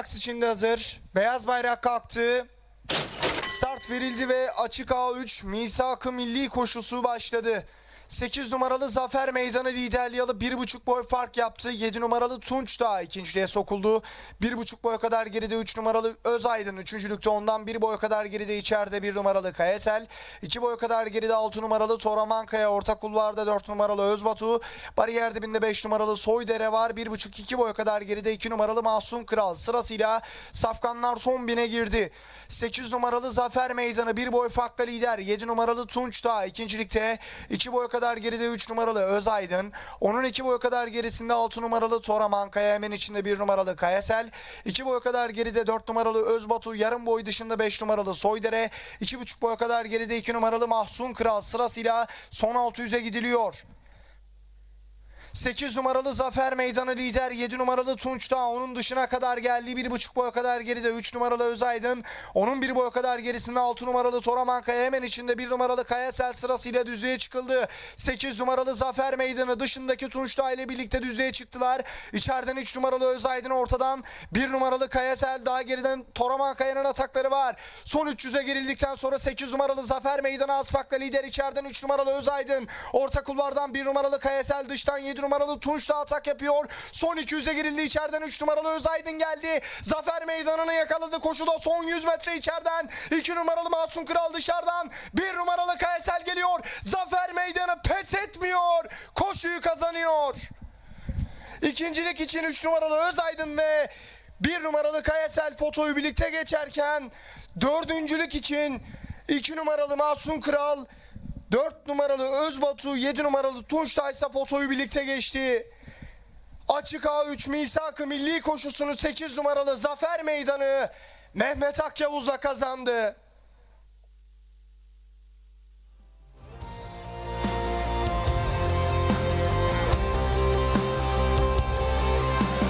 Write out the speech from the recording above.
box içinde hazır. Beyaz bayrak kalktı. Start verildi ve açık A3 misak-ı milli koşusu başladı. 8 numaralı Zafer Meydanı liderliği alıp 1.5 boy fark yaptı. 7 numaralı Tunç da ikinciliğe sokuldu. 1.5 boy kadar geride 3 numaralı Özaydın. Üçüncülükte ondan 1 boy kadar geride içeride 1 numaralı Kayasel. 2 boy kadar geride 6 numaralı Toramankaya. Orta kulvarda 4 numaralı Özbatu. Bariyer dibinde 5 numaralı Soydere var. 1.5-2 boy kadar geride 2 numaralı Mahsun Kral. Sırasıyla Safkanlar son bine girdi. 8 numaralı Zafer Meydanı 1 boy farkla lider. 7 numaralı Tunç da ikincilikte 2 boy kadar geride 3 numaralı Özaydın. Onun 2 boy kadar gerisinde 6 numaralı Toraman Kaya hemen içinde 1 numaralı Kayasel. 2 boy kadar geride 4 numaralı Özbatu. Yarım boy dışında 5 numaralı Soydere. 2,5 boy kadar geride 2 numaralı Mahsun Kral sırasıyla son 600'e gidiliyor. 8 numaralı Zafer Meydanı lider 7 numaralı Tunç Dağ. Onun dışına kadar geldi 1,5 boy kadar geride. 3 numaralı Özaydın onun 1 boy kadar gerisinde 6 numaralı Toraman Kaya hemen içinde 1 numaralı Kayasel sırasıyla düzlüğe çıkıldı. 8 numaralı Zafer Meydanı dışındaki Tunç Dağ ile birlikte düzlüğe çıktılar. İçeriden 3 numaralı Özaydın ortadan 1 numaralı Kayasel daha geriden Toraman Kaya'nın atakları var. Son 300'e girildikten sonra 8 numaralı Zafer Meydanı Aspak'la lider. İçeriden 3 numaralı Özaydın orta kulvardan 1 numaralı Kayasel dıştan 7 numaralı Tunç da atak yapıyor. Son 200'e girildi içeriden 3 numaralı Özaydın geldi. Zafer meydanını yakaladı koşuda son 100 metre içeriden. 2 numaralı Masum Kral dışarıdan. 1 numaralı Kayasel geliyor. Zafer meydanı pes etmiyor. Koşuyu kazanıyor. İkincilik için 3 numaralı Özaydın ve 1 numaralı Kayasel fotoyu birlikte geçerken dördüncülük için 2 numaralı Masum Kral 4 numaralı Özbatu 7 numaralı Tunçta ise fotoyu birlikte geçti. Açık A3 misak-ı milli koşusunu 8 numaralı Zafer Meydanı Mehmet Akyavuz'la kazandı.